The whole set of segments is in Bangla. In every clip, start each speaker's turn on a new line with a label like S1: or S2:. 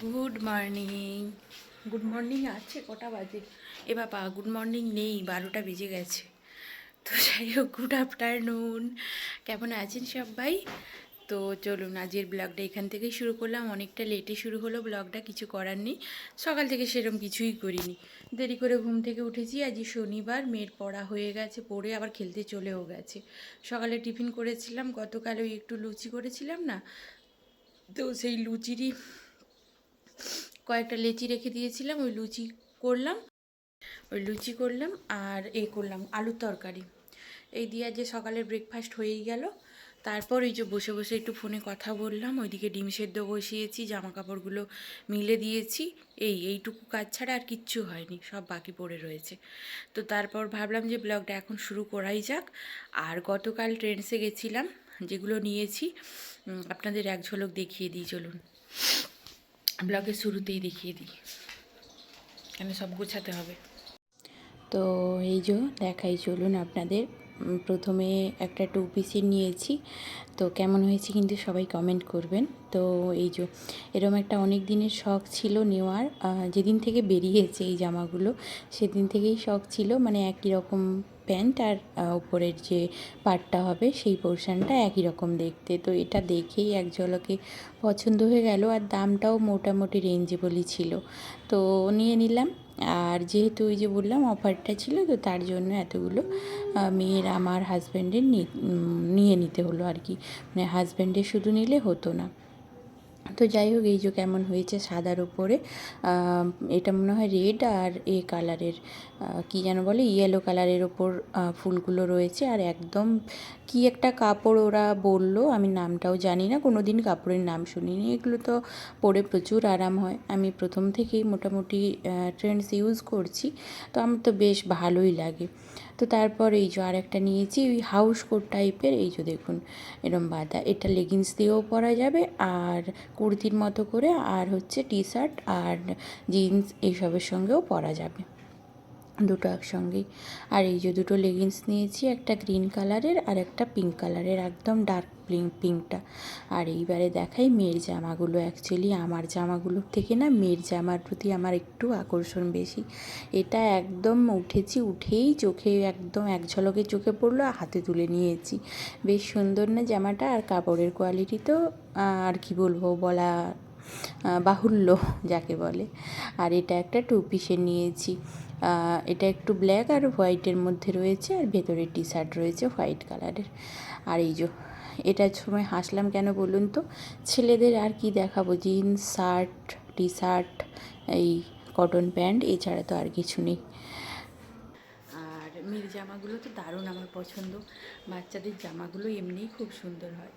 S1: গুড মর্নিং গুড মর্নিং আছে কটা বাজে? এ বাবা গুড মর্নিং নেই বারোটা বেজে গেছে। তো যাই হোক গুড আফটারনুন কেমন আছেন সবাই? তো চলুন আজকের ব্লগটা এখান থেকেই শুরু করলাম। অনেকটা লেটে শুরু হলো ব্লগটা কিছু করার নেই। সকাল থেকে সেরকম কিছুই করিনি। দেরি করে ঘুম থেকে উঠেছি আজ শনিবার মেয়ের পড়া হয়ে গেছে পড়ে আবার খেলতে চলেও গেছে। সকালে টিফিন করেছিলাম গতকাল ওই একটু লুচি করেছিলাম না? তো সেই লুচিরই কয়েকটা লেচি রেখে দিয়েছিলাম, ওই লুচি করলাম, ওই লুচি করলাম আর এ করলাম আলুর তরকারি। এই দিয়ে যে সকালের ব্রেকফাস্ট হয়েই গেল। তারপর ওই যে বসে বসে একটু ফোনে কথা বললাম, ওইদিকে ডিম সেদ্ধ বসিয়েছি জামা কাপড়গুলো মিলে দিয়েছি, এই এইটুকু কাজ ছাড়া আর কিচ্ছু হয়নি, সব বাকি পড়ে রয়েছে। তো তারপর ভাবলাম যে ব্লগটা এখন শুরু করাই যাক। আর গতকাল ট্রেন্ডসে গেছিলাম, যেগুলো নিয়েছি আপনাদের এক ঝলক দেখিয়ে দিই, চলুন। ব্লগের শুরুতেই দেখিয়ে দিই। কেন সব গোছাতে হবে। তো এই যে দেখাই, চলুন আপনাদের। প্রথমে একটা টু পিসের নিয়েছি। তো কেমন হয়েছে কিন্তু সবাই কমেন্ট করবেন। তো এই যে এরম একটা অনেক দিনের শখ ছিল নেওয়ার। যেদিন থেকে বেরিয়েছে এই জামাগুলো, সেদিন থেকেই শখ ছিল। মানে একই রকম প্যান্ট আর উপরের যে পাটটা হবে সেই পোর্শনটা একই রকম দেখতে। তো এটা দেখেই এক ঝলকে পছন্দ হয়ে গেল আর দামটাও মোটামুটি রেঞ্জেবলই ছিল। তো নিয়ে নিলাম। আর যেহেতু ওই যে বললাম অফারটা ছিল, তো তার জন্য এতগুলো মেয়ের আমার হাজব্যান্ডের নিয়ে নিতে হলো আর কি। মানে হাজব্যান্ডের শুধু নিলে হতো না। তো যাই হোক, এই যে কেমন হয়েছে সাদার উপরে এটা মনে হয় রেড আর এ কালারের কী যেন বলে, ইয়েলো কালারের ওপর ফুলগুলো রয়েছে। আর একদম কি একটা কাপড় ওরা বলল, আমি নামটাও জানি না কোনো দিন কাপড়ের নাম শুনিনি। এগুলো তো পরে প্রচুর আরাম হয়। আমি প্রথম থেকেই মোটামুটি ট্রেন্ডস ইউজ করছি, তো আমার তো বেশ ভালোই লাগে। তো তারপর এই যে আর একটা নিয়েছি, ওই হাউস কোট টাইপের এই যে দেখুন, এরম বাঁধা। এটা লেগিংস দিয়েও পরা যাবে, আর কুর্তির মতো করে, আর হচ্ছে টি শার্ট আর জিন্স এইসবের সঙ্গেও পরা যাবে। দুটো একসঙ্গেই আর এই যে দুটো লেগিংস নিয়েছি, একটা গ্রিন কালারের আর একটা পিঙ্ক কালারের একদম ডার্ক পিঙ্ক পিঙ্কটা আর এইবারে দেখাই মেয়ের জামাগুলো। অ্যাকচুয়ালি আমার জামাগুলোর থেকে না মেয়ের জামার প্রতি আমার একটু আকর্ষণ বেশি। এটা একদম উঠেছি, উঠেই চোখে একদম এক ঝলকে চোখে পড়ল হাতে তুলে নিয়েছি। বেশ সুন্দর না জামাটা, আর কাপড়ের কোয়ালিটি তো আর কি বলব বলা বাহুল্য, যাকে বলে। আর এটা একটা টু পিসের নিয়েছি। এটা একটু ব্ল্যাক আর হোয়াইটের মধ্যে রয়েছে, আর ভেতরে টি শার্ট রয়েছে হোয়াইট কালারের আর এই যে এটার সময় হাসলাম কেন বলুন তো? ছেলেদের আর কি দেখাবো? জিন্স শার্ট টি শার্ট এই কটন প্যান্ট এছাড়া তো আর কিছু নেই। আর মেয়ের জামাগুলো তো দারুণ আমার পছন্দ। বাচ্চাদের জামাগুলো এমনিই খুব সুন্দর হয়।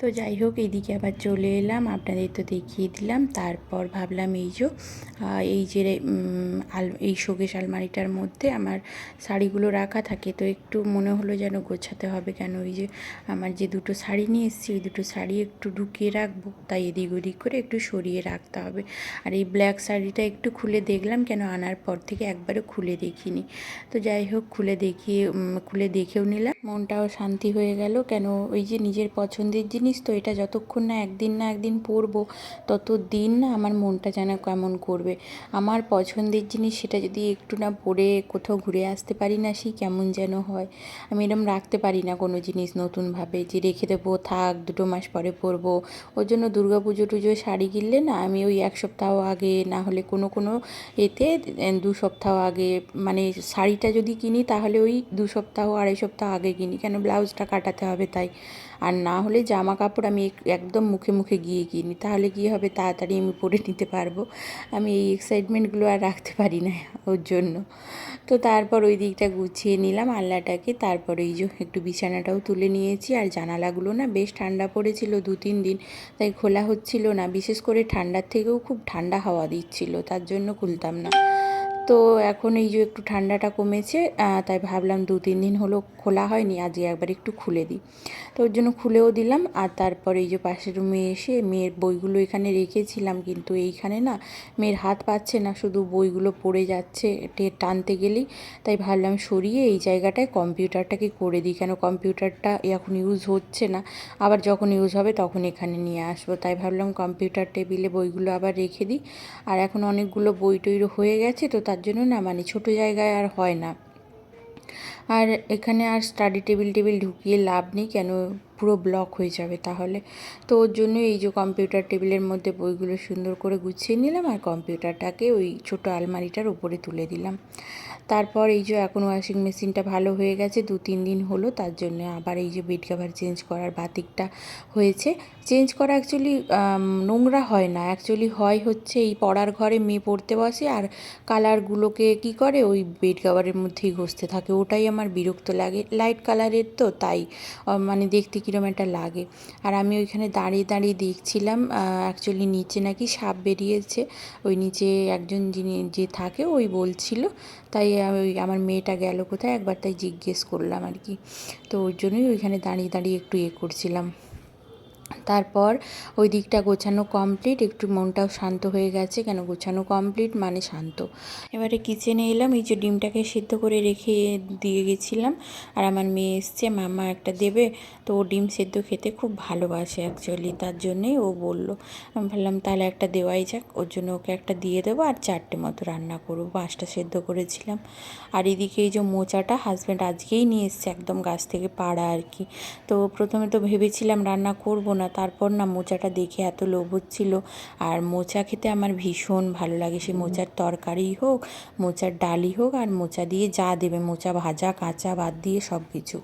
S1: তো যাই হোক এইদিকে আবার চলে এলাম। আপনাদের তো দেখিয়ে দিলাম। তারপর ভাবলাম এই যে এই যে আল, এই শোকেশ আলমারিটার মধ্যে আমার শাড়িগুলো রাখা থাকে। তো একটু মনে হলো যেন গোছাতে হবে কেন? ওই যে আমার যে দুটো শাড়ি নিয়ে এসেছি, ওই দুটো শাড়ি একটু ঢুকিয়ে রাখব। তাই এদিক ওদিক করে একটু সরিয়ে রাখতে হবে। আর এই ব্ল্যাক শাড়িটা একটু খুলে দেখলাম কেন? আনার পর থেকে একবারও খুলে দেখিনি। তো যাই হোক, খুলে দেখিয়ে খুলে দেখেও নিলাম। মনটাও শান্তি হয়ে গেল। কেন? ওই যে নিজের পছন্দের জিনিস তো, এটা যতক্ষণ না একদিন না একদিন পরবো তত দিন না আমার মনটা যেন কেমন করবে। আমার পছন্দের জিনিস সেটা যদি একটু না পরে কোথাও ঘুরে আসতে পারি না, সেই কেমন যেন হয়। আমি এরম রাখতে পারি না কোনো জিনিস নতুনভাবে যে রেখে দেবো, থাক, দুটো মাস পরে পরবো। ওর জন্য দুর্গা পুজো টুজোয় শাড়ি কিনলে না আমি ওই এক সপ্তাহ আগে, না হলে কোনো কোনো এতে দু সপ্তাহ আগে মানে শাড়িটা যদি কিনি তাহলে ওই দু সপ্তাহ, আড়াই সপ্তাহ আগে কিনি, কেন ব্লাউজটা কাটাতে হবে তাই। আর না হলে জামা কাপড় আমি এক- একদম মুখে মুখে গিয়ে কিনি। তাহলে কী হবে? তাড়াতাড়ি আমি পরে নিতে পারব। আমি এই এক্সাইটমেন্টগুলো আর রাখতে পারি না ওর জন্য। তো তারপর ওই দিকটা গুছিয়ে নিলাম আল্লাটাকে তারপর এই যে একটু বিছানাটাও তুলে নিয়েছি। আর জানালাগুলো না বেশ ঠান্ডা পড়েছিল দু তিন দিন। তাই খোলা হচ্ছিল না। বিশেষ করে ঠান্ডার থেকেও খুব ঠান্ডা হাওয়া দিচ্ছিল। তার জন্য খুলতাম না। তো এখন এই যে একটু ঠান্ডাটা কমেছে তাই ভাবলাম দু তিন দিন হলো খোলা হয়নি আজকে একবার একটু খুলে দিই। তো ওর জন্য খুলেও দিলাম, আর তারপরে এই যে পাশের রুমে এসে মেয়ের বইগুলো এখানে রেখেছিলাম, কিন্তু এইখানে না মেয়ের হাত পাচ্ছে না, শুধু বইগুলো পড়ে যাচ্ছে টানতে গেলেই। তাই ভাবলাম সরিয়ে এই জায়গাটায় কম্পিউটারটাকে করে দিই, কেন কম্পিউটারটা এখন ইউজ হচ্ছে না, আবার যখন ইউজ হবে তখন এখানে নিয়ে আসব। তাই ভাবলাম কম্পিউটার টেবিলে বইগুলো আবার রেখে দিই, আর এখন অনেকগুলো বই টই হয়ে গেছে, তো তার জন্য না মানে ছোটো জায়গায় আর হয় না। আর এখানে আর স্টাডি টেবিল টেবিল ঢুকিয়ে লাভ নেই, কেন পুরো ব্লক হয়ে যাবে তাহলে? তো ওর জন্য এই যে কম্পিউটার টেবিলের মধ্যে বইগুলো সুন্দর করে গুছিয়ে নিলাম আর কম্পিউটারটাকে ওই ছোটো আলমারিটার উপরে তুলে দিলাম। তারপর এই যে এখন ওয়াশিং মেশিনটা ভালো হয়ে গেছে, দু তিন দিন হলো, তার জন্য আবার এই যে বেড কভার চেঞ্জ করার বাতিকটা হয়েছে। চেঞ্জ করা অ্যাকচুয়ালি নোংরা হয় না। অ্যাকচুয়ালি হয় হচ্ছে এই পড়ার ঘরে মেয়ে পড়তে বসে আর কালারগুলোকে কি করে? ওই বেড কভারের মধ্যেই ঘষতে থাকে। ওটাই আমার বিরক্ত লাগে। লাইট কালারের তো, তাই মানে দেখতে কীরকম একটা লাগে। আর আমি ওইখানে দাঁড়িয়ে দাঁড়িয়ে দেখছিলাম অ্যাকচুয়ালি নিচে নাকি সাপ বেরিয়েছে। ওই নিচে একজন যিনি যে থাকে, ওই বলছিল, তাই ওই আমার মেয়েটা গেল কোথায়, একবার তাই জিজ্ঞেস করলাম আর কি। তো ওর জন্যই ওইখানে দাঁড়িয়ে দাঁড়িয়ে একটু ইয়ে করছিলাম। তারপর ওই দিকটা গোছানো কমপ্লিট একটু মনটাও শান্ত হয়ে গেছে। কেন গোছানো কমপ্লিট মানে শান্ত। এবারে কিচেনে এলাম, এই যে ডিমটাকে সিদ্ধ করে রেখে দিয়ে গেছিলাম। আর আমার মেয়ে এসছে, মামা একটা দেবে। তো ও ডিম সেদ্ধ খেতে খুব ভালোবাসে অ্যাকচুয়ালি তার জন্যেই ও বলল। আমি ভাবলাম, তাহলে একটা দেওয়াই যাক। ওর জন্য ওকে একটা দিয়ে দেবো আর চারটে মতো রান্না করব। পাঁচটা সেদ্ধ করেছিলাম। আর এদিকে এই যে মোচাটা হাজব্যান্ড আজকেই নিয়ে এসছে একদম গাছ থেকে পাড়া আর কি। তো প্রথমে তো ভেবেছিলাম রান্না করব না, তারপর না মোচাটা দেখে এত লোভ হচ্ছিল আর মোচা খেতে আমার ভীষণ ভালো লাগে। সে মোচার তরকারি হোক, মোচার ডালি হোক, আর মোচা দিয়ে যা দেবে, মোচা ভাজা, কাঁচা, বাদ দিয়ে সব কিছু।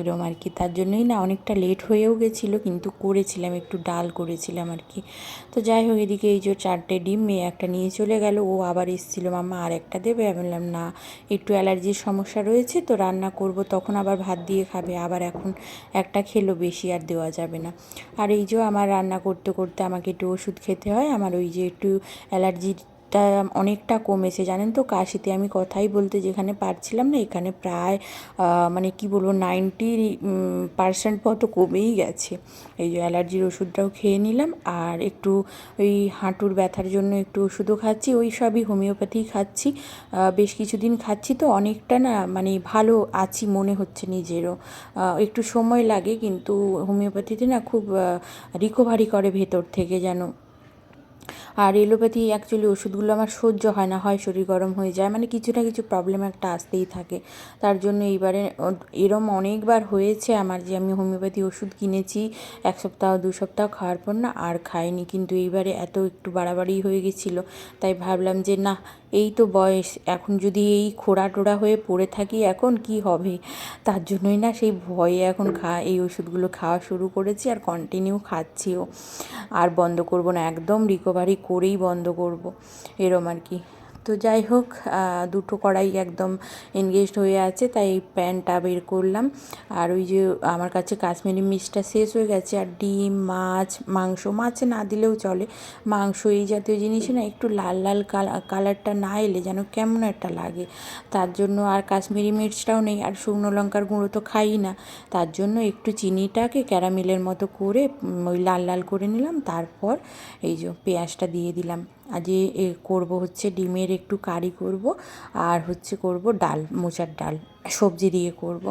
S1: এরম আর কি। তার জন্যই না অনেকটা লেট হয়েও গেছিল, কিন্তু করেছিলাম, একটু ডাল করেছিলাম আর কি। তো যাই হোক, এদিকে এই যে চারটে ডিম মেয়ে একটা নিয়ে চলে গেল। ও আবার এসেছিল মামা আর একটা দেবে? আমি বললাম, না, একটু অ্যালার্জির সমস্যা রয়েছে, তো রান্না করব। তখন আবার ভাত দিয়ে খাবে, আবার এখন একটা খেলো, বেশি আর দেওয়া যাবে না। আর এই যে আমার রান্না করতে করতে আমাকে একটু ওষুধ খেতে হয়, আমার ওই যে একটু অ্যালার্জিটা অনেকটা কমেছে। জানেন তো কাশিতে আমি কথাই বলতে যেখানে পারছিলাম না, এখানে প্রায় মানে কি বলব, নাইনটি পার্সেন্ট মতো কমেই গেছে। এই যে অ্যালার্জির ওষুধটাও খেয়ে নিলাম আর একটু ওই হাঁটুর ব্যথার জন্য একটু ওষুধও খাচ্ছি, ওই সবই হোমিওপ্যাথি খাচ্ছি। বেশ কিছুদিন খাচ্ছি তো অনেকটা না মানে ভালো আছি মনে হচ্ছে নিজেরও। একটু সময় লাগে কিন্তু হোমিওপ্যাথিতে না খুব রিকভারি করে ভেতর থেকে যেন। আর এলোপ্যাথি অ্যাকচুয়ালি ওষুধগুলো আমার সহ্য হয় না, হয় শরীর গরম হয়ে যায় মানে কিছু না কিছু প্রবলেম একটা আসতেই থাকে। তার জন্য এইবারে এরম অনেকবার হয়েছে আমার যে আমি হোমিওপ্যাথি ওষুধ কিনেছি, এক সপ্তাহ, দু সপ্তাহ খাওয়ার পর না আর খাইনি, কিন্তু এইবারে এত একটু বাড়াবাড়ি হয়ে গেছিল, তাই ভাবলাম যে না এই তো বয়স, এখন যদি এই খোড়া টোড়া হয়ে পড়ে থাকি, এখন কি হবে? তার জন্যই না সেই ভয়ে এখন খা, এই ওষুধগুলো খাওয়া শুরু করেছি আর কন্টিনিউ খাচ্ছিও। আর বন্ধ করব না, একদম রিকভারি করেই বন্ধ করব। এরম আর কি। তো যাই হোক দুটো কড়াই একদম এনগেজড হয়ে আছে, তাই প্যানটা বের করলাম। আর ওই যে আমার কাছে কাশ্মীরি মিষ্টিটা শেষ হয়ে গেছে, আর ডিম, মাছ, মাংস, মাছ না দিলেও চলে। মাংস এই জাতীয় জিনিসে না একটু লাল লাল কালারটা না এলে যেন কেমন একটা লাগে। তার জন্য আর কাশ্মীরি মির্চটাও নেই, আর শুকনো লঙ্কার গুঁড়ো তো খাই না। তার জন্য একটু চিনিটাকে ক্যারামেলের মতো করে ওই লাল লাল করে নিলাম। তারপর এই যে পেঁয়াজটা দিয়ে দিলাম। আজকে করব হচ্ছে ডিমের একটু কারি করব আর হচ্ছে করব ডাল, মোচার ডাল, সবজি দিয়ে করব।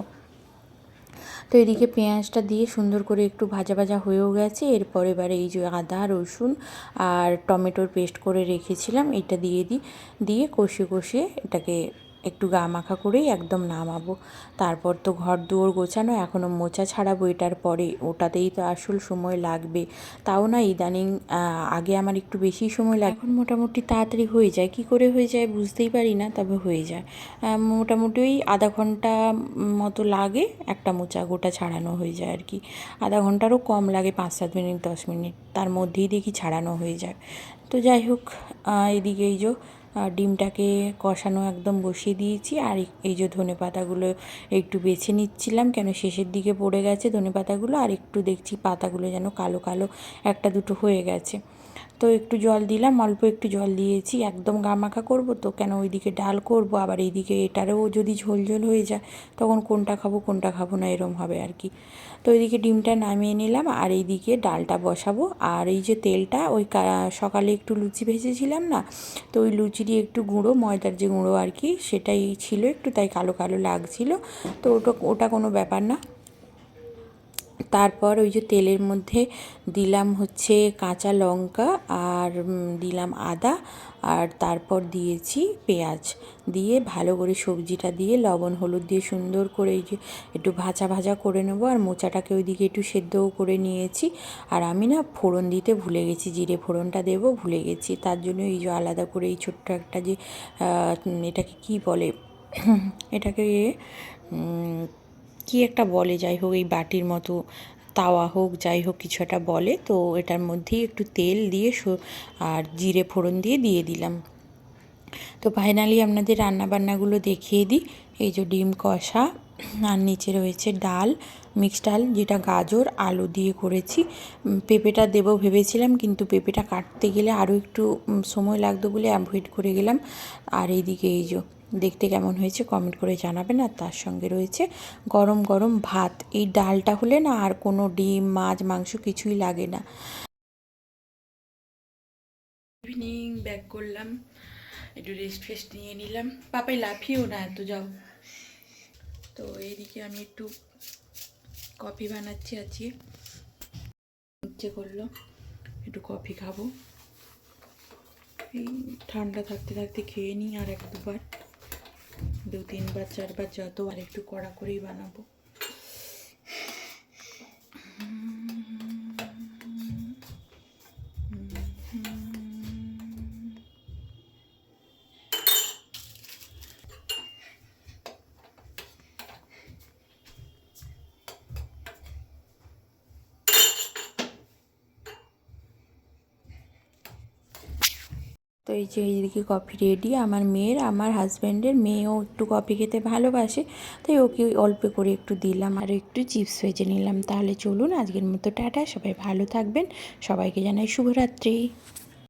S1: তো এদিকে পেঁয়াজটা দিয়ে সুন্দর করে একটু ভাজা ভাজা হয়েও গেছে। এরপর এবারে এই যে আদা, রসুন আর টমেটোর পেস্ট করে রেখেছিলাম, এটা দিয়ে দিই দিয়ে কষিয়ে কষিয়ে এটাকে একটু গা মাখা করেই একদম নামাবো। তারপর তো ঘর দুয়ার গোছানো এখনও মোচা ছাড়াবো এটার পরে। ওটাতেই তো আসল সময় লাগবে। তাও না ইদানিং আগে আমার একটু বেশি সময় লাগে এখন মোটামুটি তাড়াতাড়ি হয়ে যায়। কি করে হয়ে যায় বুঝতেই পারি না তবে হয়ে যায়। মোটামুটি ওই আধা ঘণ্টা মতো লাগে একটা মোচা গোটা ছাড়ানো হয়ে যায় আর কি। আধা ঘন্টারও কম লাগে পাঁচ সাত মিনিট দশ মিনিট। তার মধ্যেই দেখি ছাড়ানো হয়ে যায়। তো যাই হোক আহ, এদিকে যে। আহ, ডিমটাকে কষানো একদম বসিয়ে দিয়েছি। আর এই যে ধনে পাতাগুলো একটু বেছে নিচ্ছিলাম কেন শেষের দিকে পড়ে গেছে ধনে পাতাগুলো। আর একটু দেখছি পাতাগুলো যেন কালো কালো একটা দুটো হয়ে গেছে। তো একটু জল দিলাম, অল্প একটু জল দিয়েছি। একদম গামাখা করব তো, কেন ওইদিকে ডাল করব? আবার এইদিকে এটারও যদি ঝোল ঝোল হয়ে যায়, তখন কোনটা খাব কোনটা খাব না, এরম হবে আর কি। তো ওইদিকে ডিমটা নামিয়ে নিলাম, আর এইদিকে ডালটা বসাবো। আর এই যে তেলটা, ওই সকালে একটু লুচি ভেজেছিলাম না, তো ওই লুচিরই একটু গুঁড়ো, ময়দার যে গুঁড়ো আর কি, সেটাই ছিল একটু, তাই কালো কালো লাগছিল। তো ওটা ওটা কোনো ব্যাপার না। তারপর ওই যে তেলের মধ্যে দিলাম হচ্ছে কাঁচা লঙ্কা আর দিলাম আদা আর তারপর দিয়েছি পেঁয়াজ। দিয়ে ভালো করে সবজিটা দিয়ে লবণ, হলুদ দিয়ে সুন্দর করে এই যে একটু ভাজা ভাজা করে নেব আর মোচাটাকে ওইদিকে একটু সেদ্ধও করে নিয়েছি। আর আমি না ফোড়ন দিতে ভুলে গেছি, জিরে ফোড়নটা দেবো ভুলে গেছি। তার জন্য এই যে আলাদা করে এই ছোট্ট একটা যে এটাকে কি বলে? এটাকে কি একটা বলে? যাই হোক, এই বাটির মতো তাওয়া হোক, যাই হোক কিছু একটা বলে। তো এটার মধ্যেই একটু তেল দিয়ে আর জিরে ফোড়ন দিয়ে দিয়ে দিলাম। তো ফাইনালি আপনাদের রান্নাবান্নাগুলো দেখিয়ে দিই। এই যে ডিম কষা, আর নিচে রয়েছে ডাল, মিক্সড ডাল, যেটা গাজর, আলু দিয়ে করেছি। পেঁপেটা দেবো ভেবেছিলাম, কিন্তু পেঁপেটা কাটতে গেলে আরও একটু সময় লাগতো বলে অ্যাভয়েড করে গেলাম। আর এইদিকে এই যে দেখতে কেমন হয়েছে কমেন্ট করে জানাবেন আর তার সঙ্গে রয়েছে গরম গরম ভাত। এই ডালটা হলে না আর কোনো ডিম, মাছ, মাংস কিছুই লাগে না। ইভিনিং ব্যাক করলাম। একটু রেস্ট ফেস্ট নিয়ে নিলাম। পাপাই লাফিয়েও না এত, যাও। তো এইদিকে আমি একটু কফি বানাচ্ছি আজকে। ইচ্ছে করল একটু কফি খাব। এই ঠান্ডা থাকতে থাকতে খেয়ে নিই আর এক দুবার। দু তিনবার চারবার যতবার একটু কড়া করেই বানাবো। তো এই যে এইদিকে কফি রেডি আমার মেয়ের, আমার হাজব্যান্ডের মেয়েও একটু কফি খেতে ভালোবাসে, তাই ওকে অল্প করে একটু দিলাম আর একটু চিপস ভেজে নিলাম। তাহলে চলুন আজকের মতো, টাটা, সবাই ভালো থাকবেন, সবাইকে জানাই শুভরাত্রি।